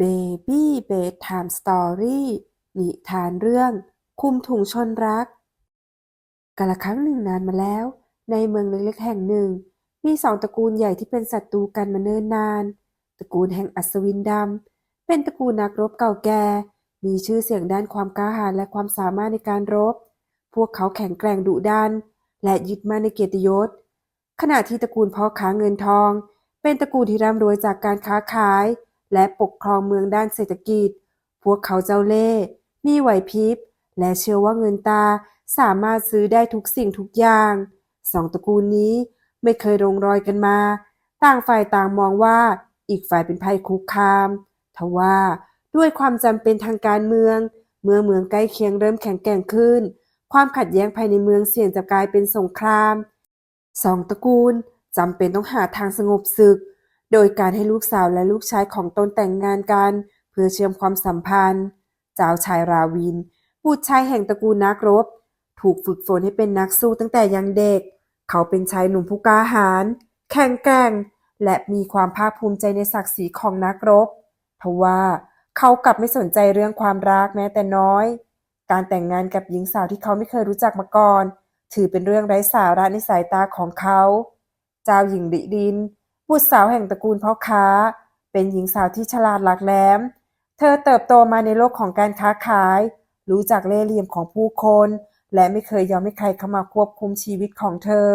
Baby Bedtime Story นิทานเรื่อง คุมถุงชนรักกาลครั้งหนึ่งนานมาแล้ว ในเมืองเล็กๆแห่งหนึ่ง มีสองตระกูลใหญ่ที่เป็นศัตรูกันมาเนิ่นนาน ตระกูลแห่งอัศวินดำเป็นตระกูลนักรบเก่าแก่ มีชื่อเสียงด้านความกล้าหาญและความสามารถในการรบ พวกเขาแข็งแกร่งดุดัน และยึดมั่นในเกียรติยศ ขณะที่ตระกูลพ่อค้าเงินทอง เป็นตระกูลที่ร่ำรวยจากการค้าขาย และปกครองเมืองด้านเศรษฐกิจ พวกเขาเจ้าเล่ห์มีไหวพริบ และเชื่อว่าเงินตาสามารถซื้อได้ทุกสิ่งทุกอย่าง สองตระกูลนี้ไม่เคยลงรอยกันมา ต่างฝ่ายต่างมองว่าอีกฝ่ายเป็นภัยคุกคามทว่าด้วยความจำเป็นทางการเมือง เมื่อเมืองใกล้เคียงเริ่มแข็งแกร่งขึ้น ความขัดแย้งภายในเมืองเสี่ยงจะกลายเป็นสงคราม สองตระกูลจำเป็นต้องหาทางสงบศึก โดยการให้ลูกสาวและลูกชายของตนแต่งงานกัน เพื่อเชื่อมความสัมพันธ์ เจ้าชายราวิน บุตรชายแห่งตระกูลนักรบ ถูกฝึกฝนให้เป็นนักสู้ตั้งแต่ยังเด็ก เขาเป็นชายหนุ่มผู้กล้าหาญแข็งแกร่ง และมีความภาคภูมิใจในศักดิ์ศรีของนักรบทว่าเขากลับไม่สนใจเรื่องความรักแม้แต่น้อย การแต่งงานกับหญิงสาวที่เขาไม่เคยรู้จักมาก่อน ถือเป็นเรื่องไร้สาระในสายตาของเขา เจ้าหญิงลิดิน บุตรสาวแห่งตระกูลพ่อค้า เป็นหญิงสาวที่ฉลาดหลักแหลม เธอเติบโตมาในโลกของการค้าขาย รู้จักเล่ห์เหลี่ยมของผู้คน และไม่เคยยอมให้ใครเข้ามาควบคุมชีวิตของเธอ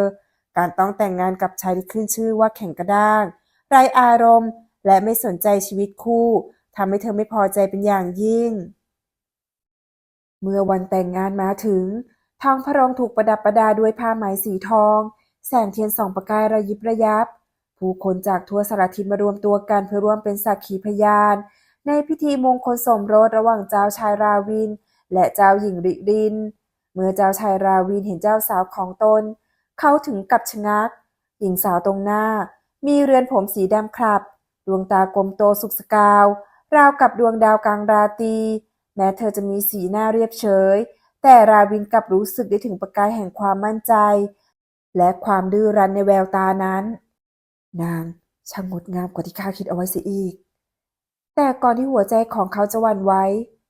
การต้องแต่งงานกับชายที่ขึ้นชื่อว่าแข็งกระด้างไรอารมณ์ และไม่สนใจชีวิตคู่ทำให้เธอไม่พอใจเป็นอย่างยิ่ง เมื่อวันแต่งงานมาถึงทองพระโรงถูกประดับประดาด้วยผ้าไหมสีทอง แสงเทียนส่องประกายระยิบระยับ ผู้คนจากทั่วสารทิศมารวมตัวกันเพื่อร่วมเป็นสักขีพยาน ในพิธีมงคลสมรสระหว่างเจ้าชายราวิน และเจ้าหญิงริริน เมื่อเจ้าชายราวินเห็นเจ้าสาวของตน เขาถึงกับชะงัก หญิงสาวตรงหน้า มีเรือนผมสีดำคลับ ดวงตากลมโตสุกสกาว ราวกับดวงดาวกลางราตรีแม้เธอจะมีสีหน้าเรียบเฉย แต่ราวินกลับรู้สึกได้ถึงประกายแห่งความมั่นใจ และความดื้อรั้นในแววตานั้น นางช่างงดงามกว่าที่ข้าคิดเอาไว้เสียอีก แต่ก่อนที่หัวใจของเขาจะหวั่นไหว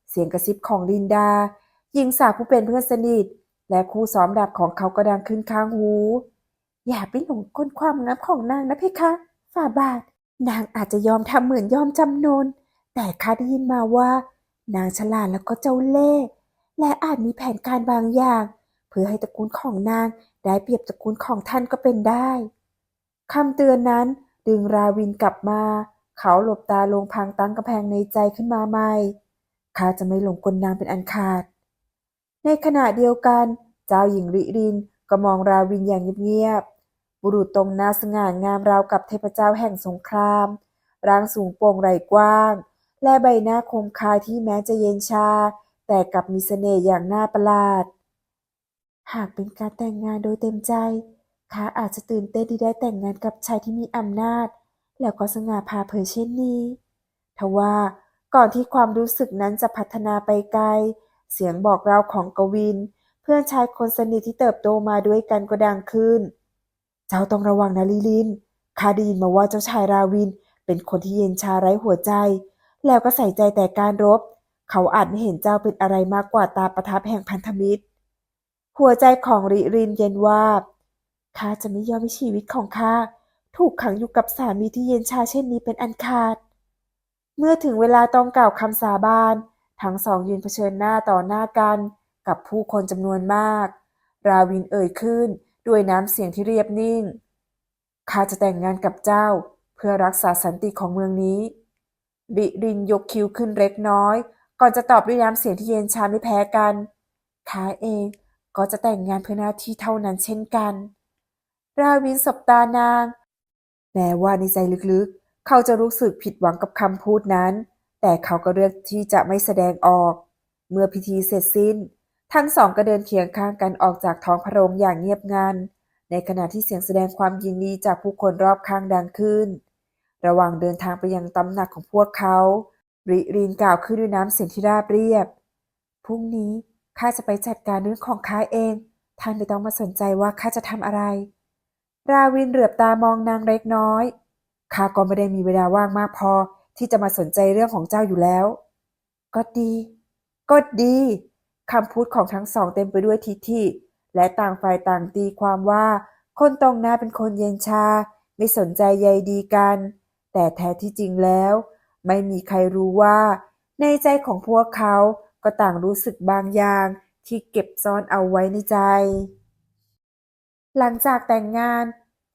เสียงกระซิบของลินดา หญิงสาวผู้เป็นเพื่อนสนิท และคู่ซ้อมดาบของเขาก็ดังขึ้นข้างหู อย่าไปหลงกลความงามของนางนะเพคะฝ่าบาท นางอาจจะยอมทำเหมือนยอมจำนน แต่ข้าได้ยินมาว่า นางฉลาดแล้วก็เจ้าเล่ห์และอาจมีแผนการบางอย่าง เพื่อให้ตระกูลของนางได้เปรียบตระกูลของท่านก็เป็นได้ คำเตือนนั้นดึงราวินกลับมา เขาหลบตาลงพลางตั้งกำแพงในใจขึ้นมาใหม่ข้าจะไม่หลงกลนางเป็นอันขาด ในขณะเดียวกัน เจ้าหญิงริรินก็มองราวินอย่างเงียบๆ บุรุษตรงหน้าสง่างามราวกับเทพเจ้าแห่งสงคราม ร่างสูงโปร่งไหล่กว้าง และใบหน้าคมคายที่แม้จะเย็นชา แต่กลับมีเสน่ห์อย่างน่าประหลาด หากเป็นการแต่งงานโดยเต็มใจ ข้าอาจจะตื่นเต้นที่ได้แต่งงานกับชายที่มีอำนาจ แล้วก็สง่าผ่าเผยเช่นนี้ ทว่าก่อนที่ความรู้สึกนั้นจะพัฒนาไปไกล เสียงบอกเราของกวิน เพื่อนชายคนสนิทที่เติบโตมาด้วยกันก็ดังขึ้น เจ้าต้องระวังนะลิลินข้าได้ยินมาว่าเจ้าชายราวิน เป็นคนที่เย็นชาไร้หัวใจ แล้วก็ใส่ใจแต่การรบ เขาอาจไม่เห็นเจ้าเป็นอะไรมากกว่าตาประทับแห่งพันธมิตร หัวใจของริรินเย็นวาบ ข้าจะไม่ยอมให้ชีวิตของข้าถูกขังอยู่กับสามีที่เย็นชาเช่นนี้เป็นอันขาด เมื่อถึงเวลาต้องกล่าวคำสาบาน ทั้งสองยืนเผชิญหน้าต่อหน้ากันกับผู้คนจำนวนมาก ราวินเอ่ยขึ้นด้วยน้ำเสียงที่เรียบนิ่ง ข้าจะแต่งงานกับเจ้า เพื่อรักษาสันติของเมืองนี้ ริรินยกคิ้วขึ้นเล็กน้อย ก่อนจะตอบด้วยน้ำเสียงที่เย็นชาไม่แพ้กัน ข้าเองก็จะแต่งงานเพื่อหน้าที่เท่านั้นเช่นกัน ราวินสบตานาง แม้ว่าในใจลึกๆ เขาจะรู้สึกผิดหวังกับคำพูดนั้น แต่เขาก็เลือกที่จะไม่แสดงออก เมื่อพิธีเสร็จสิ้น ทั้งสองก็เดินเคียงข้างกันออกจากท้องพระโรงอย่างเงียบงัน ในขณะที่เสียงแสดงความยินดีจากผู้คนรอบข้างดังขึ้น ระหว่างเดินทางไปยังตำหนักของพวกเขาริรินกล่าวขึ้นด้วยน้ำเสียงที่ราบเรียบ พรุ่งนี้ข้าจะไปจัดการเรื่องของข้าเอง ท่านไม่ต้องมาสนใจว่าข้าจะทำอะไร ราวินเหลือบตามองนางเล็กน้อยข้าก็ไม่ได้มีเวลาว่างมากพอที่จะมาสนใจเรื่องของเจ้าอยู่แล้ว ก็ดี ก็ดีคำพูดของทั้งสองเต็มไปด้วยทิฐิและต่างฝ่ายต่างตีความว่า คนตรงหน้าเป็นคนเย็นชา ไม่สนใจใยดีกัน แต่แท้ที่จริงแล้ว ไม่มีใครรู้ว่า ในใจของพวกเขาก็ต่างรู้สึกบางอย่างที่เก็บซ่อนเอาไว้ในใจ หลังจากแต่งงาน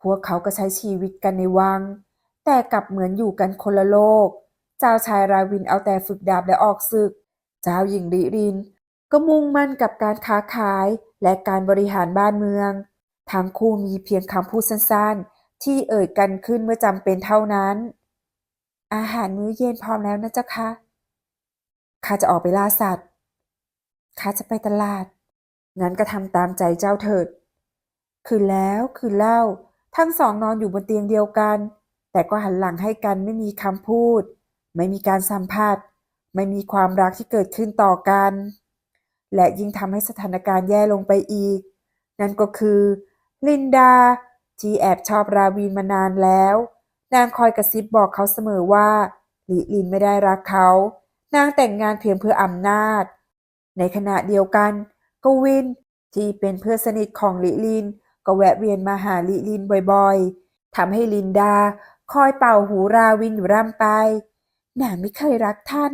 พวกเขาก็ใช้ชีวิตกันในวัง แต่กลับเหมือนอยู่กันคนละโลก เจ้าชายราวินเอาแต่ฝึกดาบและออกศึก เจ้าหญิงลิริน ก็มุ่งมั่นกับการค้าขายและการบริหารบ้านเมือง ทั้งคู่มีเพียงคำพูดสั้นๆ ที่เอ่ยกันขึ้นเมื่อจำเป็นเท่านั้น อาหารมื้อเย็นพร้อมแล้วนะเจ้าคะข้าจะออกไปล่าสัตว์ข้าจะไปตลาด งั้นก็ทำตามใจเจ้าเถิด คืนแล้วคืนเล่า ทั้งสองนอนอยู่บนเตียงเดียวกัน แต่ก็หันหลังให้กันไม่มีคำพูด ไม่มีการสัมผัส ไม่มีความรักที่เกิดขึ้นต่อกัน และยิ่งทำให้สถานการณ์แย่ลงไปอีก นั่นก็คือ ลินดา ที่แอบชอบราวีนมานานแล้ว นางคอยกระซิบบอกเขาเสมอว่าลิลินไม่ได้รักเขา นางแต่งงานเพียงเพื่ออำนาจ ในขณะเดียวกัน กวินที่เป็นเพื่อนสนิทของลิลิน ก็แวะเวียนมาหาลิลินบ่อยๆทำให้ลินดาคอยเป่าหูราวินอยู่ร่ำไป นางไม่เคยรักท่าน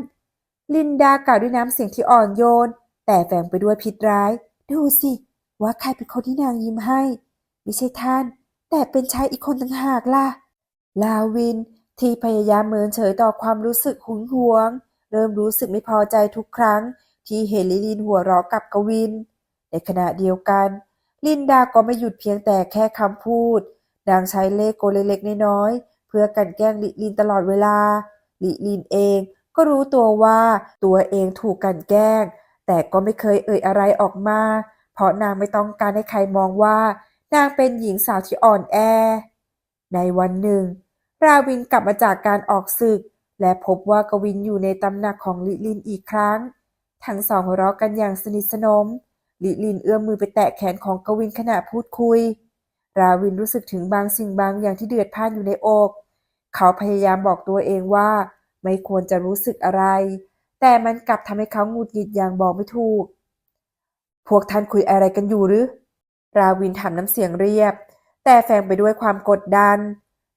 ลินดากล่าวด้วยน้ำเสียงที่อ่อนโยน แต่แฝงไปด้วยพิษร้าย ดูสิ ว่าใครเป็นคนที่นางยิ้มให้ ไม่ใช่ท่าน แต่เป็นชายอีกคนต่างหากล่ะ ลาวินที่พยายามเมินเฉยต่อความรู้สึกหึงหวง เริ่มรู้สึกไม่พอใจทุกครั้ง ที่เห็นลิลินหัวเราะกับกวิน ในขณะเดียวกัน ลินดาก็ไม่หยุดเพียงแต่แค่คำพูด นางใช้เลขโกเล็กๆน้อยๆเพื่อกันแกล้งลิลินตลอดเวลา ลิลินเองก็รู้ตัวว่าตัวเองถูกกันแกล้ง แต่ก็ไม่เคยเอ่ยอะไรออกมา เพราะนางไม่ต้องการให้ใครมองว่า นางเป็นหญิงสาวที่อ่อนแอ ในวันหนึ่ง ราวินกลับมาจากการออกศึก และพบว่ากวินอยู่ในตำหนักของลิลินอีกครั้ง ทั้งสองหัวเราะกันอย่างสนิทสนม ลิลินเอื้อมมือไปแตะแขนของกวินขณะพูดคุย ราวินรู้สึกถึงบางสิ่งบางอย่างที่เดือดพ่านอยู่ในอก เขาพยายามบอกตัวเองว่า ไม่ควรจะรู้สึกอะไร แต่มันกลับทำให้เขาหงุดหงิดอย่างบอกไม่ถูก พวกท่านคุยอะไรกันอยู่หรือ ราวินถามน้ำเสียงเรียบ แต่แฝงไปด้วยความกดดัน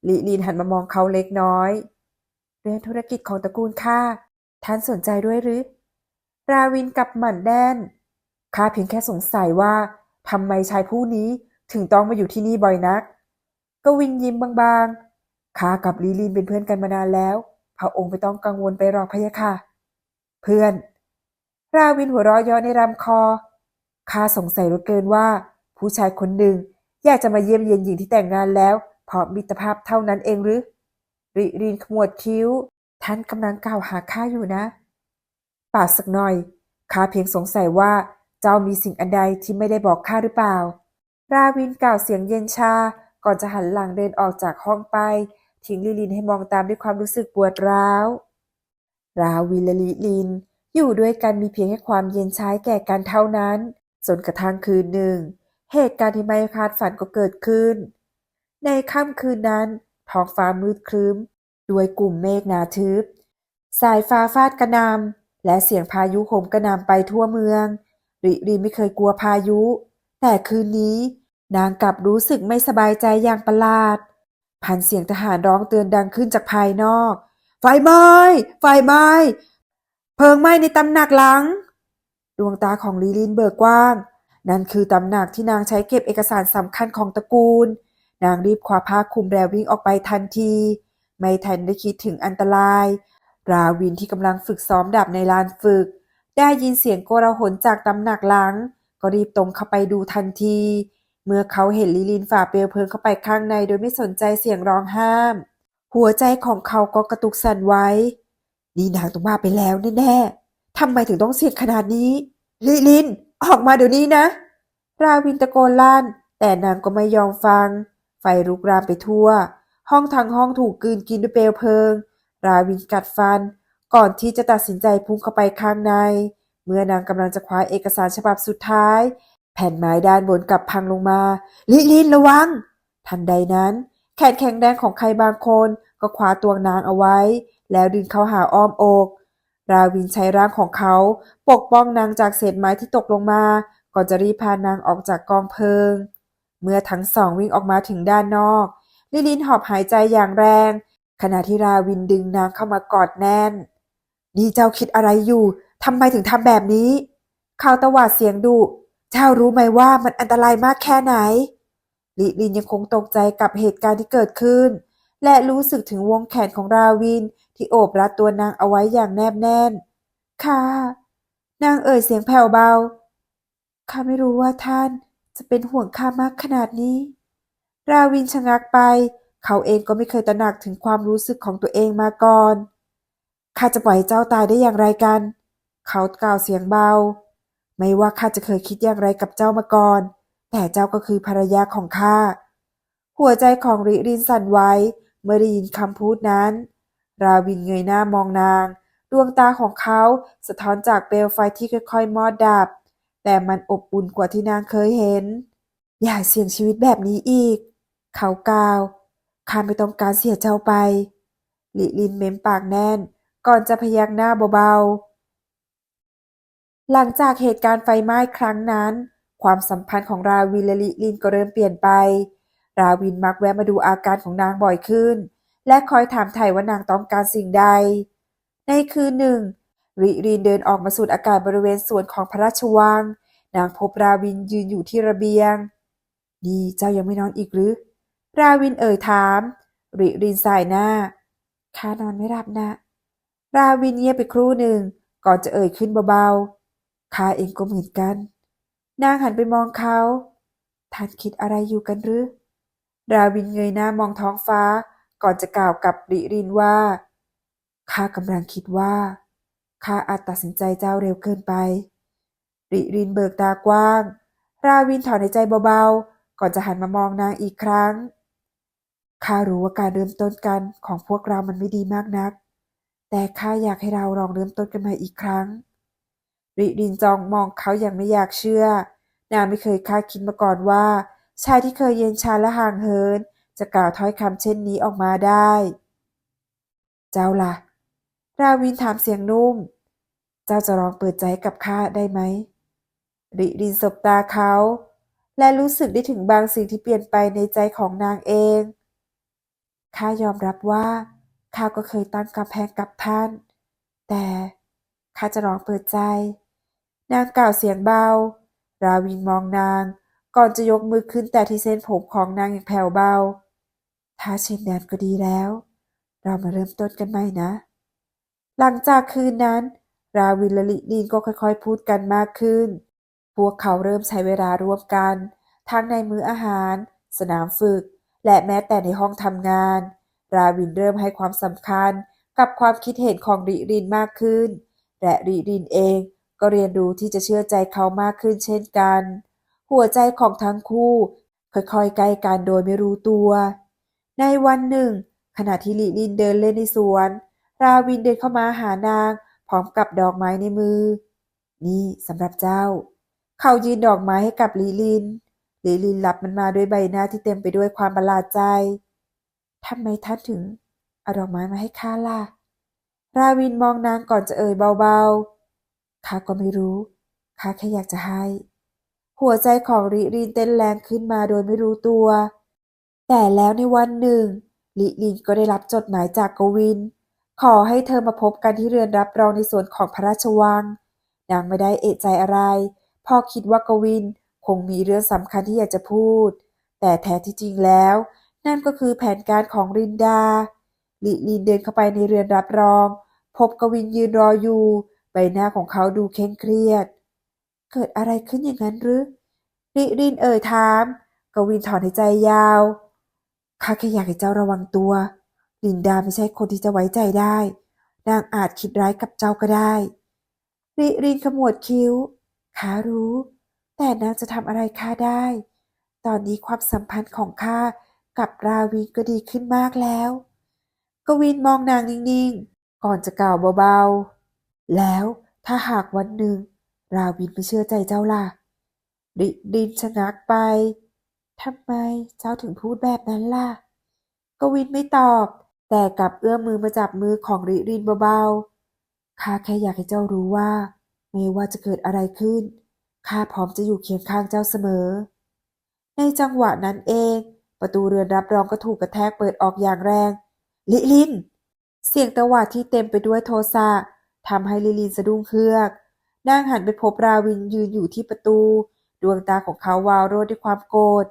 ลิลินหันมามองเขาเล็กน้อย เรื่องธุรกิจของตระกูลข้าท่านสนใจด้วยหรือ ราวินกลับหมั่นแน่น ข้าเพียงแค่สงสัยว่าทำไมชายผู้นี้ถึงต้องมาอยู่ที่นี่บ่อยนัก กวินยิ้มบางๆข้ากับลิลินเป็นเพื่อนกันมานานแล้ว พระองค์ไม่ต้องกังวลไปหรอกพะยะค่ะ เพื่อน ราวินหัวเราะเยาะในลำคอข้าสงสัยเหลือเกินว่า ผู้ชายคนหนึ่งอยากจะมาเยี่ยมเยียนหญิงที่แต่งงานแล้วเพราะมิตรภาพเท่านั้นเองหรือ ริรินขมวดคิ้ว ท่านกำลังกล่าวหาข้าอยู่นะป่าสักหน่อยข้าเพียงสงสัยว่า เจ้ามีสิ่งอันใดที่ไม่ได้บอกข้าหรือเปล่า ราวินกล่าวเสียงเย็นชา ก่อนจะหันหลังเดินออกจากห้องไป ทิ้งลิลินให้มองตามด้วยความรู้สึกปวดร้าว ราวินและลิลิน อยู่ด้วยกันมีเพียงแค่ความเย็นชาแก่กันเท่านั้น จนกระทั่งคืนหนึ่ง เหตุการณ์ที่ไม่คาดฝันก็เกิดขึ้น ในค่ำคืนนั้น ท้องฟ้ามืดครึ้ม ด้วยกลุ่มเมฆหนาทึบ สายฟ้าฟาดกระหนำและเสียงพายุโหมกระหน่ำไปทั่วเมือง ริริไม่เคยกลัวพายุ แต่คืนนี้ นางกลับรู้สึกไม่สบายใจอย่างประหลาด พันเสียงทหารร้องเตือนดังขึ้นจากภายนอก ไฟไหม้ ไฟไหม้ เพลิงไหม้ในตำหนักหลัง ดวงตาของลีลินเบิกกว้าง นั่นคือตำหนักที่นางใช้เก็บเอกสารสำคัญของตระกูล นางรีบคว้าผ้าคลุมแล้ววิ่งออกไปทันที ไม่ทันได้คิดถึงอันตราย ราวินที่กำลังฝึกซ้อมดาบในลานฝึก ได้ยินเสียงโกลาหลจากตำหนักหลัง ก็รีบตรงเข้าไปดูทันที เมื่อเขาเห็นลิลินฝ่าเปลวเพลิงเข้าไปข้างในโดยไม่สนใจเสียงร้องห้าม หัวใจของเขาก็กระตุกสั่นไว้ นี่นางต้องมาไปแล้วแน่ๆทำไมถึงต้องเสี่ยงขนาดนี้ ลิลิน ออกมาเดี๋ยวนี้นะ ราวินตะโกนลั่น แต่นางก็ไม่ยอมฟัง ไฟลุกรามไปทั่ว ห้องทั้งห้องถูกกืนกินด้วยเปลวเพลิง ราวินกัดฟัน ก่อนที่จะตัดสินใจพุ่งเข้าไปข้างใน เมื่อนางกำลังจะคว้าเอกสารฉบับสุดท้าย แผ่นไม้ด้านบนกลับพังลงมา ลิลินระวัง ทันใดนั้น แขนแข็งแรงของใครบางคนก็คว้าตัวนางเอาไว้ แล้วดึงเขาหาอ้อมอก ราวินใช้ร่างของเขาปกป้องนางจากเศษไม้ที่ตกลงมา ก่อนจะรีบพานางออกจากกองเพลิง เมื่อทั้งสองวิ่งออกมาถึงด้านนอก ลิลินหอบหายใจอย่างแรง ขณะที่ราวินดึงนางเข้ามากอดแน่น นี่เจ้าคิดอะไรอยู่ทำไมถึงทำแบบนี้เขาตวาดเสียงดุเจ้ารู้ไหมว่ามันอันตรายมากแค่ไหนลิลินยังคงตกใจกับเหตุการณ์ที่เกิดขึ้น และรู้สึกถึงวงแขนของราวินที่โอบรัดตัวนางเอาไว้อย่างแนบแน่น ค่ะ นางเอ่ยเสียงแผ่วเบา ข้าไม่รู้ว่าท่านจะเป็นห่วงข้ามากขนาดนี้ ราวินชะงักไป เขาเองก็ไม่เคยตระหนักถึงความรู้สึกของตัวเองมาก่อน ข้าจะปล่อยเจ้าตายได้อย่างไรกัน เขากล่าวเสียงเบา ไม่ว่าข้าจะเคยคิดอย่างไรกับเจ้ามาก่อน แต่เจ้าก็คือภรรยาของข้า หัวใจของริรินสั่นไหวเมื่อได้ยินคำพูดนั้น ราวินเงยหน้ามองนาง ดวงตาของเขาสะท้อนจากเปลวไฟที่ค่อยๆ มอดดับ แต่มันอบอุ่นกว่าที่นางเคยเห็น อย่าเสี่ยงชีวิตแบบนี้อีก เขากล่าวข้าไม่ต้องการเสียเจ้าไปลิลินเม้มปากแน่น ก่อนจะพยักหน้าเบาๆ หลังจากเหตุการณ์ไฟไหม้ครั้งนั้น ความสัมพันธ์ของราวินและลิลินก็เริ่มเปลี่ยนไป ราวินมักแวะมาดูอาการของนางบ่อยขึ้น และคอยถามไถ่ว่านางต้องการสิ่งใด ในคืนหนึ่งริรินเดินออกมาสูดอากาศบริเวณสวนของพระราชวัง นางพบราวินยืนอยู่ที่ระเบียงนี่เจ้ายังไม่นอนอีกหรือ ราวินเอ่ยถาม ริรินสายหน้าข้านอนไม่หลับนะ ราวินเงียบไปครู่หนึ่งก่อนจะเอ่ยขึ้นเบาๆข้าเองก็เหมือนกัน นางหันไปมองเขา ท่านคิดอะไรอยู่กันหรือ ราวินเงยหน้ามองท้องฟ้า ก่อนจะกล่าวกับริรินว่า ข้ากำลังคิดว่า ข้าอาจตัดสินใจเจ้าเร็วเกินไป ริรินเบิกตากว้าง ราวินถอนหายใจเบาๆ ก่อนจะหันมามองนางอีกครั้ง ข้ารู้ว่าการเริ่มต้นกันของพวกเรามันไม่ดีมากนัก แต่ข้าอยากให้เราลองเริ่มต้นกันใหม่อีกครั้ง ริรินจองมองเขาอย่างไม่อยากเชื่อ นางไม่เคยคาดคิดมาก่อนว่า ชายที่เคยเย็นชาและห่างเหิน จะกล่าวถ้อยคำเช่นนี้ออกมาได้ เจ้าล่ะ ราวินถามเสียงนุ่ม เจ้าจะลองเปิดใจกับข้าได้ไหม ริรินสบตาเขา และรู้สึกได้ถึงบางสิ่งที่เปลี่ยนไปในใจของนางเอง ข้ายอมรับว่า ข้าก็เคยตั้งกำแพงกับท่าน แต่ข้าจะลองเปิดใจ นางกล่าวเสียงเบา ราวินมองนาง ก่อนจะยกมือขึ้นแต่ที่เส้นผมของนางอย่างแผ่วเบา ถ้าเช่นนั้นก็ดีแล้ว เรามาเริ่มต้นกันใหม่นะ หลังจากคืนนั้น ราวินและลิลินก็ค่อยๆ พูดกันมากขึ้น พวกเขาเริ่มใช้เวลาร่วมกัน ทั้งในมื้ออาหาร สนามฝึก และแม้แต่ในห้องทำงาน ราวินเริ่มให้ความสำคัญกับความคิดเห็นของริรินมากขึ้น และริรินเองก็เรียนรู้ที่จะเชื่อใจเขามากขึ้นเช่นกัน หัวใจของทั้งคู่ ค่อยๆใกล้กันโดยไม่รู้ตัว ในวันหนึ่ง ขณะที่ลิลินเดินเล่นในสวน ราวินเดินเข้ามาหานาง พร้อมกับดอกไม้ในมือ นี่สำหรับเจ้า เขายืนดอกไม้ให้กับลิลินลิลินรับมันมาด้วยใบหน้าที่เต็มไปด้วยความประหลาดใจ ทำไมท่านถึงเอาดอกไม้มาให้ข้าล่ะ ราวินมองนางก่อนจะเอ่ยเบาๆ ข้าก็ไม่รู้ ข้าแค่อยากจะให้ หัวใจของริรินเต้นแรงขึ้นมาโดยไม่รู้ตัว แต่แล้วในวันหนึ่ง ลิลินก็ได้รับจดหมายจากกวิน ขอให้เธอมาพบกันที่เรือนรับรองในส่วนของพระราชวัง นางไม่ได้เอะใจอะไรพอคิดว่ากวินคงมีเรื่องสำคัญที่อยากจะพูด แต่แท้ที่จริงแล้ว นั่นก็คือแผนการของรินดาลิลินเดินเข้าไปในเรือนรับรอง พบกวินยืนรออยู่ ใบหน้าของเขาดูเคร่งเครียด เกิดอะไรขึ้นอย่างนั้นหรือลิรินเอ่ยถาม กวินถอนหายใจยาวข้าแค่อยากให้เจ้าระวังตัว ลินดาไม่ใช่คนที่จะไว้ใจได้ นางอาจคิดร้ายกับเจ้าก็ได้ริรินขมวดคิ้วข้ารู้ แต่นางจะทำอะไรข้าได้ ตอนนี้ความสัมพันธ์ของข้า กับราวินก็ดีขึ้นมากแล้ว กวินมองนางนิ่งๆ ก่อนจะกล่าวเบาๆ แล้วถ้าหากวันหนึ่ง ราวินไม่เชื่อใจเจ้าล่ะริรินชะงักไปทำไมเจ้าถึงพูดแบบนั้นล่ะ กวินไม่ตอบ แต่กลับเอื้อมมือมาจับมือของริรินเบาๆ ข้าแค่อยากให้เจ้ารู้ว่า ไม่ว่าจะเกิดอะไรขึ้น ข้าพร้อมจะอยู่เคียงข้างเจ้าเสมอ ในจังหวะนั้นเอง ประตูเรือนรับรองก็ถูกกระแทกเปิดออกอย่างแรง ลิลิน เสียงตะหวาดที่เต็มไปด้วยโทสะทำให้ลิลินสะดุ้งเฮือกนางหันไปพบราวินยืนอยู่ที่ประตู ดวงตาของเขาวาวโรดด้วยความโกรธ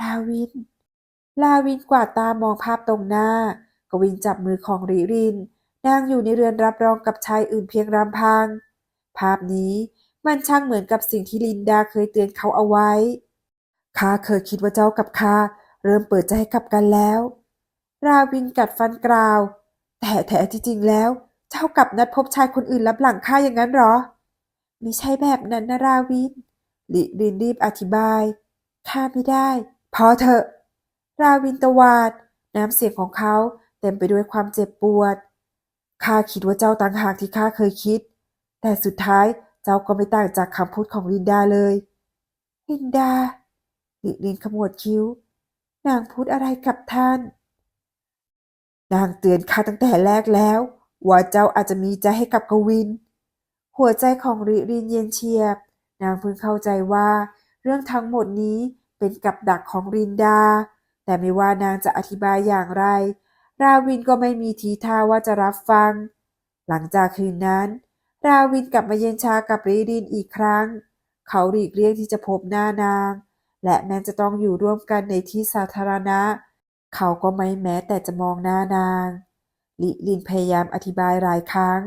ราวินลาวินกวาดตามองภาพตรงหน้า กวินจับมือของริริน นางอยู่ในเรือนรับรองกับชายอื่นเพียงรำพัง ภาพนี้มันช่างเหมือนกับสิ่งที่ลินดาเคยเตือนเขาเอาไว้ ข้าเคยคิดว่าเจ้ากับข้า เริ่มเปิดใจกับกันแล้ว ราวินกัดฟันกล่าว แต่แท้ที่จริงแล้ว เจ้ากับนัดพบชายคนอื่นรับหลังข้าอย่างนั้นหรอไม่ใช่แบบนั้นนะราวินลิรินรีบอธิบายข้าไม่ได้พอเถอะ ราวินตวาด น้ำเสียงของเขาเต็มไปด้วยความเจ็บปวดข้าคิดว่าเจ้าต่างหากที่ข้าเคยคิด แต่สุดท้ายเจ้าก็ไม่ต่างจากคำพูดของลินดาเลยลินดาลิลินขมวดคิ้ว นางพูดอะไรกับท่าน นางเตือนข้าตั้งแต่แรกแล้ว ว่าเจ้าอาจจะมีใจให้กับกวิน หัวใจของริรินเย็นเฉียบ นางเพิ่งเข้าใจว่า เรื่องทั้งหมดนี้เป็นกับดักของรินดา แต่ไม่ว่านางจะอธิบายอย่างไร ราวินก็ไม่มีทีท่าว่าจะรับฟัง หลังจากคืนนั้น ราวินกลับมาเย็นชากับริรินอีกครั้ง เขาหลีกเลี่ยงที่จะพบหน้านาง และแม้จะต้องอยู่ร่วมกันในที่สาธารณะ เขาก็ไม่แม้แต่จะมองหน้านาง ลิลินพยายามอธิบายหลายครั้ง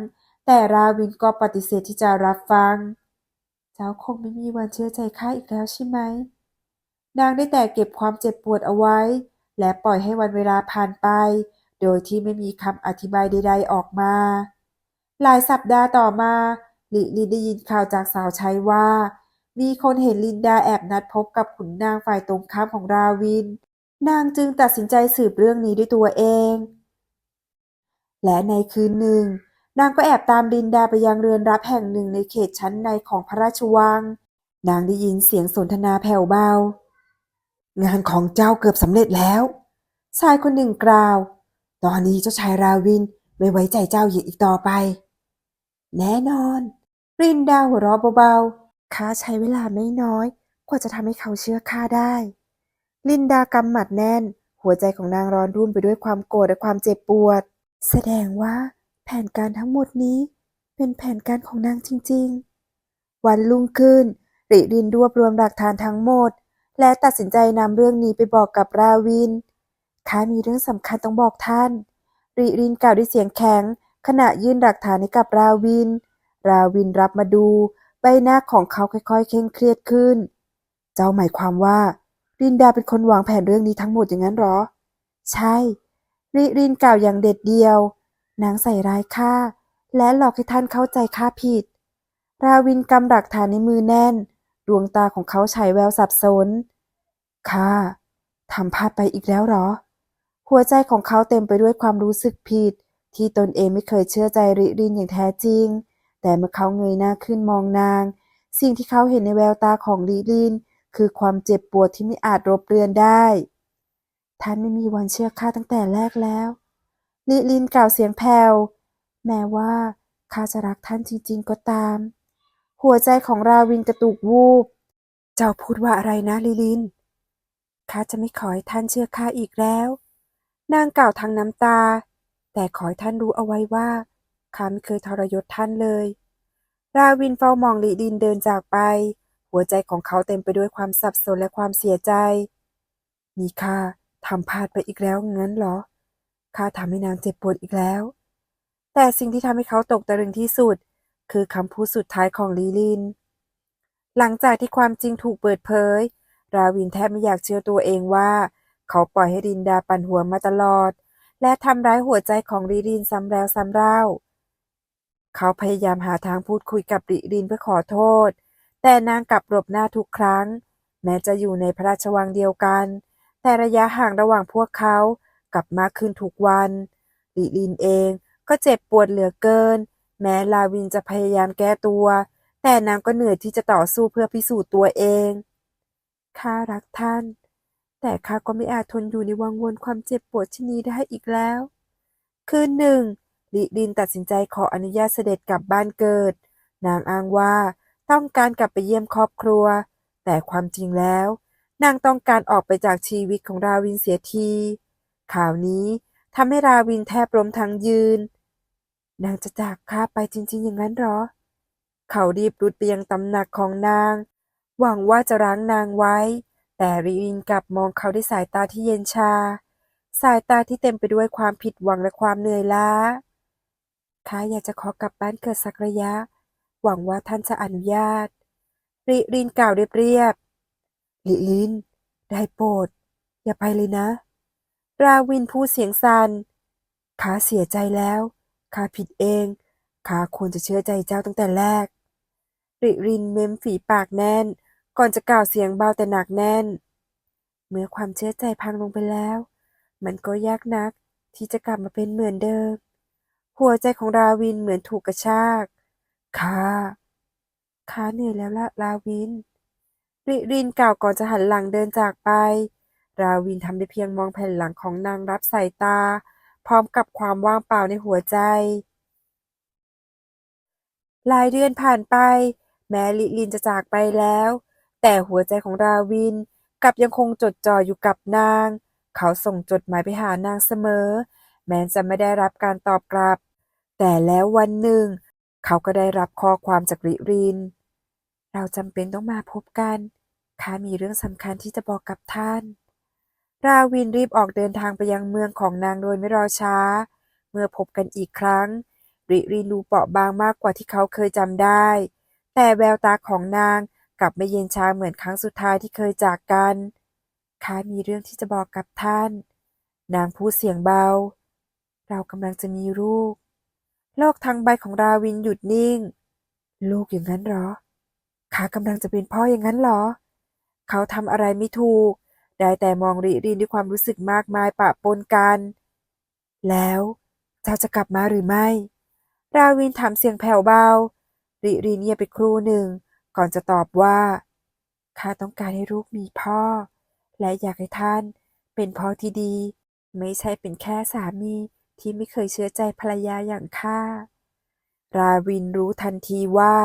แต่ราวินก็ปฏิเสธที่จะรับฟัง เจ้าคงไม่มีวันเชื่อใจข้าอีกแล้วใช่ไหม นางได้แต่เก็บความเจ็บปวดเอาไว้ และปล่อยให้วันเวลาผ่านไป โดยที่ไม่มีคำอธิบายใดๆออกมา หลายสัปดาห์ต่อมาลิลินได้ยินข่าวจากสาวใช้ว่า มีคนเห็นลินดาแอบนัดพบกับขุนนางฝ่ายตรงข้ามของราวิน นางจึงตัดสินใจสืบเรื่องนี้ด้วยตัวเอง และในคืนหนึ่ง นางก็แอบตามลินดาไปยังเรือนรับแห่งหนึ่งในเขตชั้นในของพระราชวัง นางได้ยินเสียงสนทนาแผ่วเบา งานของเจ้าเกือบสำเร็จแล้ว ชายคนหนึ่งกล่าว ตอนนี้เจ้าชายราวินไม่ไว้ใจเจ้าหญิงอีกต่อไป แน่นอนรินดาหัวเราะเบาๆ ข้าใช้เวลาไม่น้อย กว่าจะทำให้เขาเชื่อข้าได้ ลินดากำหมัดแน่น หัวใจของนางร้อนรุ่มไปด้วยความโกรธและความเจ็บปวด แสดงว่าแผนการทั้งหมดนี้ เป็นแผนการของนางจริง ๆ วันรุ่งขึ้นริรินรวบรวมหลักฐานทั้งหมด และตัดสินใจนำเรื่องนี้ไปบอกกับราวินข้ามีเรื่องสำคัญต้องบอกท่านริรินกล่าวด้วยเสียงแข็ง ขณะยื่นหลักฐานให้กับราวิน ราวินรับมาดู หน้าของเขาค่อยๆ เคร่งเครียดขึ้น เจ้าหมายความว่า รินดาเป็นคนวางแผนเรื่องนี้ทั้งหมดอย่างนั้นหรอ ใช่ ริรินกล่าวอย่างเด็ดเดียวนางใส่ร้ายข้าและหลอกให้ท่านเข้าใจข้าผิด ราวินกำหลักฐานในมือแน่น ดวงตาของเขาฉายแววสับสนข้าทำพลาดไปอีกแล้วหรอ หัวใจของเขาเต็มไปด้วยความรู้สึกผิด ที่ตนเองไม่เคยเชื่อใจริรินอย่างแท้จริง แต่เมื่อเขาเงยหน้าขึ้นมองนาง สิ่งที่เขาเห็นในแววตาของริริน คือความเจ็บปวดที่ไม่อาจรบเรือนได้ ท่านไม่มีวันเชื่อข้าตั้งแต่แรกแล้วลิลินกล่าวเสียงแผ่วแม้ว่าข้าจะรักท่านจริงๆก็ตาม หัวใจของราวินกระตุกวูบ เจ้าพูดว่าอะไรนะลิลินข้าจะไม่ขอให้ท่านเชื่อข้าอีกแล้ว นางกล่าวทางน้ำตา แต่ขอให้ท่านรู้เอาไว้ว่า ข้าไม่เคยทรยศท่านเลย ราวินเฝ้ามองลิลินเดินจากไป หัวใจของเขาเต็มไปด้วยความสับสนและความเสียใจนี่ข้าทำพลาดไปอีกแล้วงั้นเหรอข้าทำให้นางเจ็บปวดอีกแล้ว แต่สิ่งที่ทำให้เขาตกตะลึงที่สุด คือคำพูดสุดท้ายของลีลิน หลังจากที่ความจริงถูกเปิดเผย ราวินแทบไม่อยากเชื่อตัวเองว่า เขาปล่อยให้รินดาปั่นหัวมาตลอด และทำร้ายหัวใจของลีลินซ้ำแล้วซ้ำเล่า เขาพยายามหาทางพูดคุยกับลิลินเพื่อขอโทษ แต่นางกลับหลบหน้าทุกครั้ง แม้จะอยู่ในพระราชวังเดียวกัน แต่ระยะห่างระหว่างพวกเขากลับมากขึ้นทุกวันลิลินเองก็เจ็บปวดเหลือเกิน แม้ลาวินจะพยายามแก้ตัว แต่นางก็เหนื่อยที่จะต่อสู้เพื่อพิสูจน์ตัวเองข้ารักท่าน แต่ข้าก็ไม่อาจทนอยู่ในวังวนความเจ็บปวดที่นี้ได้อีกแล้ว คืนหนึ่ง ลิลินตัดสินใจขออนุญาตเสด็จกลับบ้านเกิด นางอ้างว่าต้องการกลับไปเยี่ยมครอบครัว แต่ความจริงแล้ว นางต้องการออกไปจากชีวิตของราวินเสียที ข่าวนี้ทำให้ราวินแทบล้มทั้งยืน นางจะจากข้าไปจริง ๆ อย่างนั้นหรอ เขารีบรุดไปยังตำหนักของนาง หวังว่าจะรั้งนางไว้ แต่ริรินกลับมองเขาด้วยสายตาที่เย็นชา สายตาที่เต็มไปด้วยความผิดหวังและความเหนื่อยล้า ข้าอยากจะขอกลับบ้านเกิดสักระยะ หวังว่าท่านจะอนุญาต ริรินกล่าวเรียบๆลิลิน ได้โปรด อย่าไปเลยนะ ราวินพูดเสียงสัน่นข้าเสียใจแล้วข้าผิดเองข้าควรจะเชื่อใจเจ้าตั้งแต่แรก ริรินเม้มฝีปากแน่น ก่อนจะกล่าวเสียงเบาแต่หนักแน่น เมื่อความเชื่อใจพังลงไปแล้ว มันก็ยากนักที่จะกลับมาเป็นเหมือนเดิม หัวใจของราวินเหมือนถูกกระชากข้าข้าเหนื่อยแล้วละราวินริรินกล่าวก่อนจะหันหลังเดินจากไป ราวินทำได้เพียงมองแผ่นหลังของนางรับสายตา พร้อมกับความว่างเปล่าในหัวใจ หลายเดือนผ่านไป แม้ลิลินจะจากไปแล้ว แต่หัวใจของราวินกลับยังคงจดจ่ออยู่กับนาง เขาส่งจดหมายไปหานางเสมอ แม้จะไม่ได้รับการตอบกลับ แต่แล้ววันหนึ่ง เขาก็ได้รับข้อความจากริริน เราจำเป็นต้องมาพบกัน ข้ามีเรื่องสำคัญที่จะบอกกับท่าน ราวินรีบออกเดินทางไปยังเมืองของนางโดยไม่รอช้า เมื่อพบกันอีกครั้ง ริรินดูเปราะบางมากกว่าที่เขาเคยจำได้ แต่แววตาของนางกลับไม่เย็นชาเหมือนครั้งสุดท้ายที่เคยจากกัน ข้ามีเรื่องที่จะบอกกับท่าน นางพูดเสียงเบา เรากำลังจะมีลูก โลกทั้งใบของราวินหยุดนิ่ง ลูกอย่างนั้นหรอข้ากำลังจะเป็นพ่ออย่างนั้นหรอ เขาทำอะไรไม่ถูก ได้แต่มองริรินด้วยความรู้สึกมากมายปะปนกัน แล้วเจ้าจะกลับมาหรือไม่ ราวินถามเสียงแผ่วเบา ริรินเงียบไปครู่หนึ่ง ก่อนจะตอบว่า ข้าต้องการให้ลูกมีพ่อ และอยากให้ท่านเป็นพ่อที่ดี ไม่ใช่เป็นแค่สามี ที่ไม่เคยเชื่อใจภรรยาอย่างข้า ราวินรู้ทันทีว่า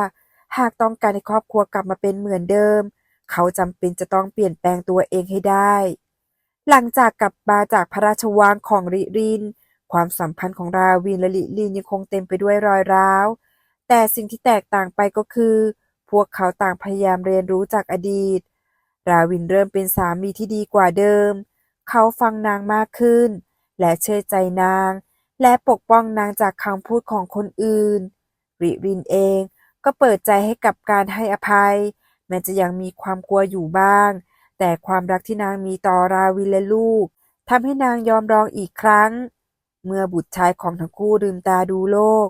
หากต้องการให้ครอบครัวกลับมาเป็นเหมือนเดิม เขาจำเป็นจะต้องเปลี่ยนแปลงตัวเองให้ได้ หลังจากกลับมาจากพระราชวังของริริน ความสัมพันธ์ของราวินและลิลินยังคงเต็มไปด้วยรอยร้าว แต่สิ่งที่แตกต่างไปก็คือ พวกเขาต่างพยายามเรียนรู้จากอดีต ราวินเริ่มเป็นสามีที่ดีกว่าเดิม เขาฟังนางมากขึ้น และเชื่อใจนาง และปกป้องนางจากคำพูดของคนอื่น ริรินเองก็เปิดใจให้กับการให้อภัย แม้จะยังมีความกลัวอยู่บ้าง แต่ความรักที่นางมีต่อราวินและลูกทำให้นางยอมร้องอีกครั้ง เมื่อบุตรชายของทั้งคู่ลืมตาดูโลก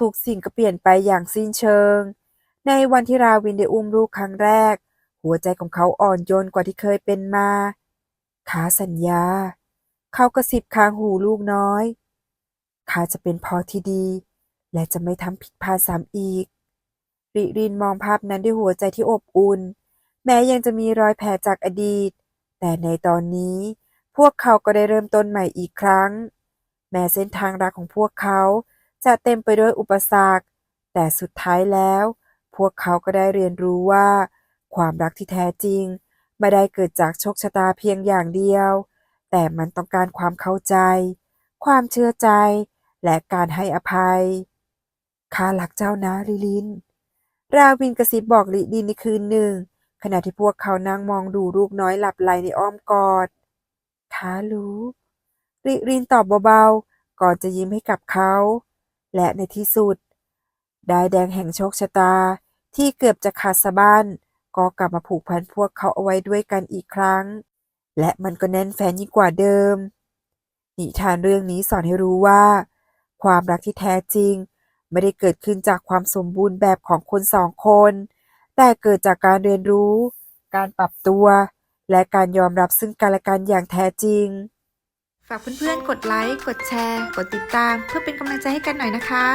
ทุกสิ่งก็เปลี่ยนไปอย่างสิ้นเชิง ในวันที่ราวินได้อุ้มลูกครั้งแรก หัวใจของเขาอ่อนโยนกว่าที่เคยเป็นมาขาสัญญา เขากระซิบข้างหูลูกน้อย ข้าจะเป็นพ่อที่ดี และจะไม่ทำผิดพลาดซ้ำอีก ริรินมองภาพนั้นด้วยหัวใจที่อบอุ่น แม้ยังจะมีรอยแผลจากอดีต แต่ในตอนนี้พวกเขาก็ได้เริ่มต้นใหม่อีกครั้ง แม้เส้นทางรักของพวกเขาจะเต็มไปด้วยอุปสรรค แต่สุดท้ายแล้ว พวกเขาก็ได้เรียนรู้ว่า ความรักที่แท้จริง ไม่ได้เกิดจากโชคชะตาเพียงอย่างเดียว แต่มันต้องการความเข้าใจ ความเชื่อใจ และการให้อภัย ข้ารักเจ้านะลิลิน ราวินกระซิบบอกลิลินในคืนหนึ่ง ขณะที่พวกเขานั่งมองดูลูกน้อยหลับไหลในอ้อมกอดข้ารู้ริรินตอบเบาๆ ก่อนจะยิ้มให้กับเขา และในที่สุด ได้แดงแห่งโชคชะตาที่เกือบจะขาดสะบั้นก็กลับมาผูกพันพวกเขาเอาไว้ด้วยกันอีกครั้ง และมันก็แน่นแฟนยิ่งกว่าเดิม นิทานเรื่องนี้สอนให้รู้ว่า ความรักที่แท้จริง ไม่ได้เกิดขึ้นจากความสมบูรณ์แบบของคนสองคน แต่เกิดจากการเรียนรู้ การปรับตัว และการยอมรับซึ่งกันและกันอย่างแท้จริง ฝากเพื่อนๆ กดไลค์ กดแชร์ กดติดตาม เพื่อเป็นกำลังใจให้กันหน่อยนะคะ